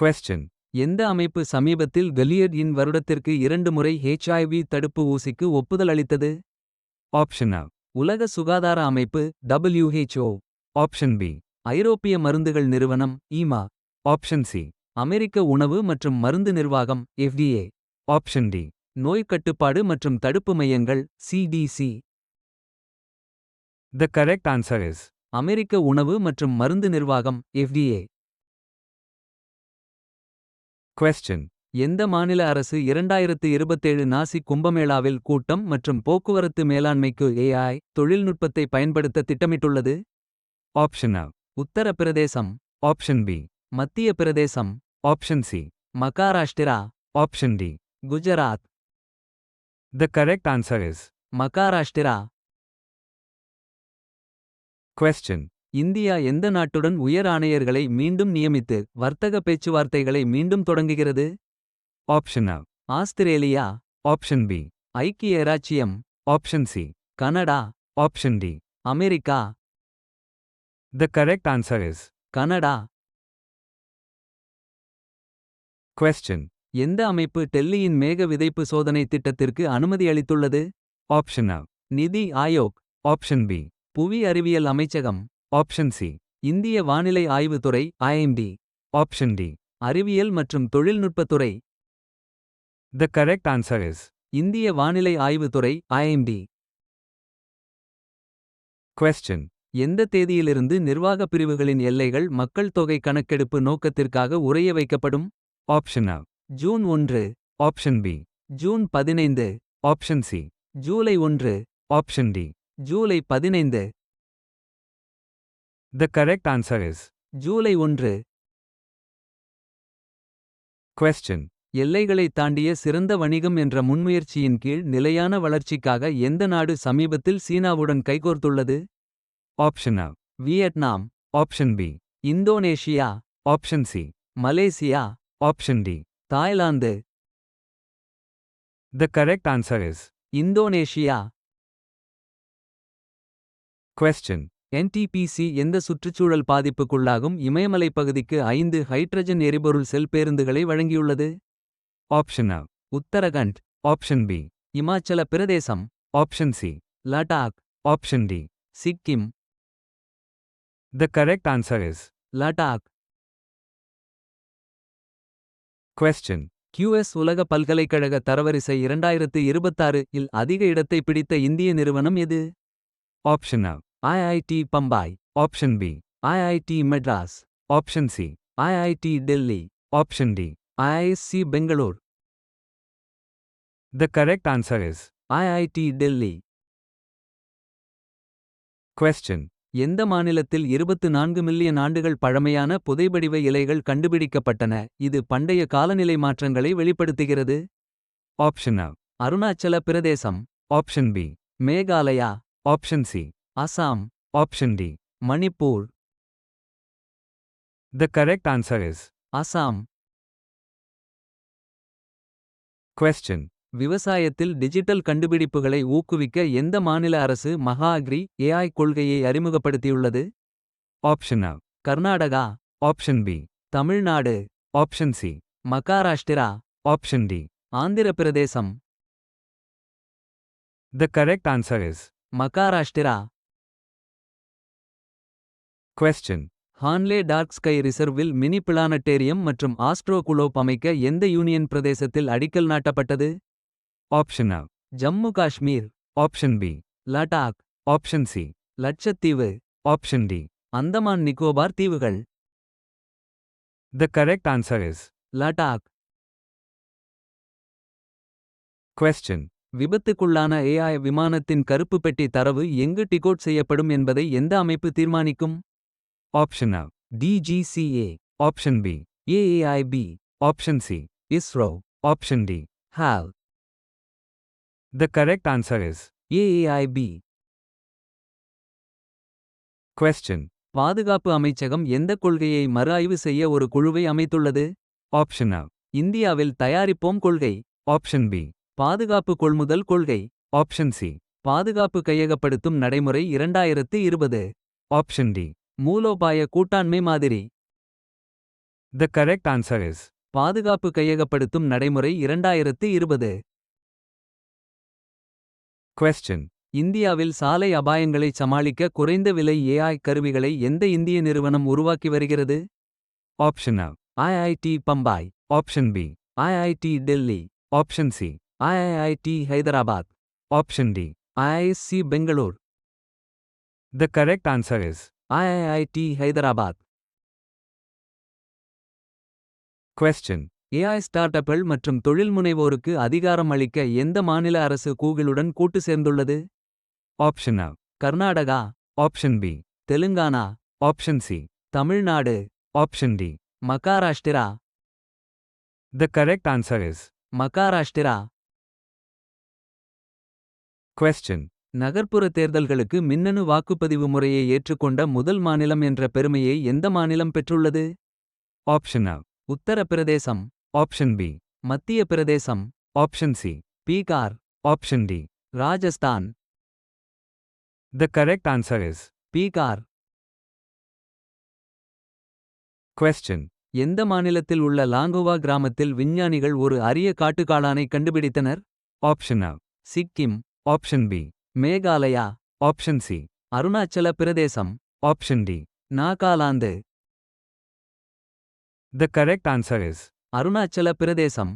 Question. எந்த அமைப்பு சமீபத்தில் கலியட் இன் வருடத்திற்கு இரண்டு முறை ஹெச்ஐவி தடுப்பு ஊசிக்கு ஒப்புதல் அளித்தது? ஆப்ஷன் உலக சுகாதார அமைப்பு டபிள்யூஹெச்ஓ ஆப்ஷன் பி ஐரோப்பிய மருந்துகள் நிறுவனம் ஈமா ஆப்ஷன் சி அமெரிக்க உணவு மற்றும் மருந்து நிர்வாகம் எஃப்டிஏ ஆப்ஷன் டி நோய் கட்டுப்பாடு மற்றும் தடுப்பு மையங்கள் CDC the correct answer is அமெரிக்க உணவு மற்றும் மருந்து நிர்வாகம் எஃப்டிஏ Question. எந்த மாநில அரசு இரண்டாயிரத்து இருபத்தேழு நாசிக் கும்பமேளாவில் கூட்டம் மற்றும் போக்குவரத்து மேலாண்மைக்கு ஏஐ தொழில்நுட்பத்தை பயன்படுத்த திட்டமிட்டுள்ளது Option A. Uttar Pradesh Option B. Madhya Pradesh Option C. Maharashtra Option D. Gujarat The correct answer is Maharashtra Question. India எந்த நாட்டுடன் உயர் ஆணையர்களை மீண்டும் நியமித்து வர்த்தக பேச்சுவார்த்தைகளை மீண்டும் தொடங்குகிறது Option A. Australia Option B. ஐக்கிய இராச்சியம் Option C. Canada Option D. America The correct answer is Canada Question. எந்த அமைப்பு டெல்லியின் மேக விதைப்பு சோதனை திட்டத்திற்கு அனுமதி அளித்துள்ளது Option A. நிதி ஆயோக் Option B. புவி அறிவியல் அமைச்சகம் ஆப்ஷன் சி. இந்திய வானிலை ஆய்வுத்துறை ஐஎம்டி ஆப்ஷன் டி. அறிவியல் மற்றும் தொழில்நுட்பத்துறை த கரெக்ட் ஆன்சர் இஸ் இந்திய வானிலை ஆய்வுத்துறை ஐஎம்டி கொஸ்டின் எந்த தேதியிலிருந்து நிர்வாகப் பிரிவுகளின் எல்லைகள் மக்கள் தொகை கணக்கெடுப்பு நோக்கத்திற்காக உறைய வைக்கப்படும்? ஆப்ஷன் அ ஜூன் ஒன்று. ஆப்ஷன் பி ஜூன் பதினைந்து. ஆப்ஷன் சி ஜூலை ஒன்று. ஆப்ஷன் டி ஜூலை பதினைந்து. The correct answer is July ஒன்று Question. எல்லைகளை தாண்டிய சிறந்த வணிகம் என்ற முன்முயற்சியின் கீழ் நிலையான வளர்ச்சிக்காக எந்த நாடு சமீபத்தில் சீனாவுடன் கைகோர்த்துள்ளது Option A. Vietnam Option B. Indonesia Option C. Malaysia Option D. Thailand The correct answer is Indonesia Question. NTPC எந்த சுற்றுச்சூழல் பாதிப்புக்குள்ளாகும் இமயமலைப் பகுதிக்கு ஐந்து ஹைட்ரஜன் எரிபொருள் செல் பேருந்துகளை வழங்கியுள்ளது Option A. Uttarakhand Option B. Himachal Pradesh Option C. Ladakh Option D. Sikkim The correct answer is Ladakh Question. QS உலக பல்கலைக்கழக தரவரிசை இரண்டாயிரத்து இருபத்தாறு இல் அதிக இடத்தை பிடித்த இந்திய நிறுவனம் எது Option A. IIT Bombay Option B. IIT Madras Option C. IIT Delhi Option D. IISc Bengaluru The correct answer is IIT Delhi Question. எந்த மாநிலத்தில் இருபத்து நான்கு மில்லியன் ஆண்டுகள் பழமையான புதைபடிவ இலைகள் கண்டுபிடிக்கப்பட்டன? இது பண்டைய காலநிலை மாற்றங்களை வெளிப்படுத்துகிறது. Option Arunachal Pradesh. Option B Meghalaya. Option C Assam Option D. Manipur The correct answer is Assam Question. விவசாயத்தில் டிஜிட்டல் கண்டுபிடிப்புகளை ஊக்குவிக்க எந்த மாநில அரசு மகா அக்ரி ஏஐ கொள்கையை அறிமுகப்படுத்தியுள்ளது Option A. Karnataka Option B. Tamil Nadu Option C. Maharashtra Option D. Andhra Pradesh The correct answer is Maharashtra Question. Hanle dark sky ரிசர்வில் mini planetarium மற்றும் ஆஸ்ட்ரோ குளோப் அமைக்க எந்த யூனியன் பிரதேசத்தில் அடிக்கல் நாட்டப்பட்டது Option A. Jammu Kashmir Option B. Ladakh Option C. Lakshadweep Option D. Andaman Nicobar தீவுகள் The correct answer is Ladakh Question. விபத்துக்குள்ளான AI விமானத்தின் கருப்பு பெட்டி தரவு எங்கு டிகோட் செய்யப்படும் என்பதை எந்த அமைப்பு தீர்மானிக்கும் Option A. DGCA Option B. AAIB Option C. ISRO Option D. ஹாவ் The correct answer is AAIB Question. பாதுகாப்பு அமைச்சகம் எந்த கொள்கையை மறுஆய்வு செய்ய ஒரு குழுவை அமைத்துள்ளது ஆப்ஷன் A. இந்தியாவில் தயாரிப்போம் கொள்கை ஆப்ஷன் பி பாதுகாப்பு கொள்முதல் கொள்கை ஆப்ஷன் சி பாதுகாப்பு கையகப்படுத்தும் நடைமுறை இரண்டாயிரத்து இருபது ஆப்ஷன் டி மூலோபாய கூட்டாண்மை மாதிரி The correct answer is பாதுகாப்பு கையகப்படுத்தும் நடைமுறை இரண்டாயிரத்து இருபது question. இந்தியாவில் சாலை அபாயங்களை சமாளிக்க குறைந்த விலை ஏஐ கருவிகளை எந்த இந்திய நிறுவனம் உருவாக்கி வருகிறது Option A. IIT Bombay Option B. IIT Delhi Option C. IIT Hyderabad Option D. IISc Bengaluru The correct answer is IIT Hyderabad question. AI start அப்கள் மற்றும் தொழில் முனைவோருக்கு அதிகாரம் அளிக்க எந்த மாநில அரசு கூகுளுடன் கூட்டு சேர்ந்துள்ளது Option A. Karnataka Option B. Telangana Option C. Tamil Nadu Option D. Maharashtra The correct answer is Maharashtra question. நகர்ப்புற தேர்தல்களுக்கு மின்னணு வாக்குப்பதிவு முறையை ஏற்றுக்கொண்ட முதல் மாநிலம் என்ற பெருமையை எந்த மாநிலம் பெற்றுள்ளது Option A. Uttar Pradesh Option B. மத்திய Pradesh Option C. Bihar Option D. Rajasthan The correct answer is Bihar question. எந்த மாநிலத்தில் உள்ள லாங்கோவா கிராமத்தில் விஞ்ஞானிகள் ஒரு அரிய காட்டுக்காளானை கண்டுபிடித்தனர் Option A. Sikkim Option B. Meghalaya option C Arunachal Pradesh option D Nagaland the correct answer is Arunachal Pradesh